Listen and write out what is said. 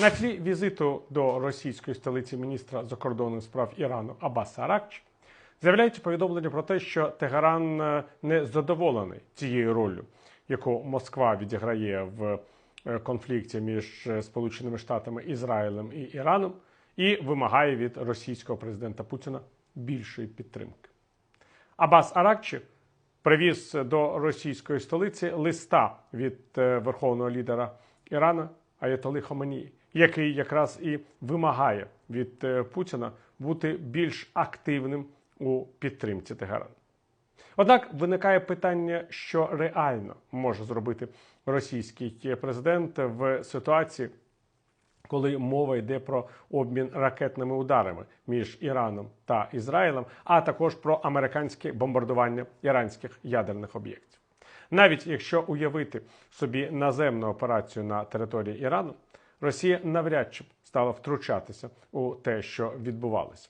На тлі візиту до російської столиці міністра закордонних справ Ірану Аббаса Аракчі з'являються повідомлення про те, що Тегеран е, не задоволений цією роллю, яку Москва відіграє в е, конфлікті між е, Сполученими Штатами, Ізраїлем і Іраном, і вимагає від російського президента Путіна більшої підтримки. Абас Аракчі привіз до російської столиці листа від верховного лідера Ірана Аятоли Хоманії, який якраз і вимагає від е, Путіна бути більш активним у підтримці Тегерану. Однак виникає питання, що реально може зробити російський президент в ситуації, коли мова йде про обмін ракетними ударами між Іраном та Ізраїлем, а також про американське бомбардування іранських ядерних об'єктів. Навіть якщо уявити собі наземну операцію на території Ірану, Росія навряд чи стала втручатися у те, що відбувалося.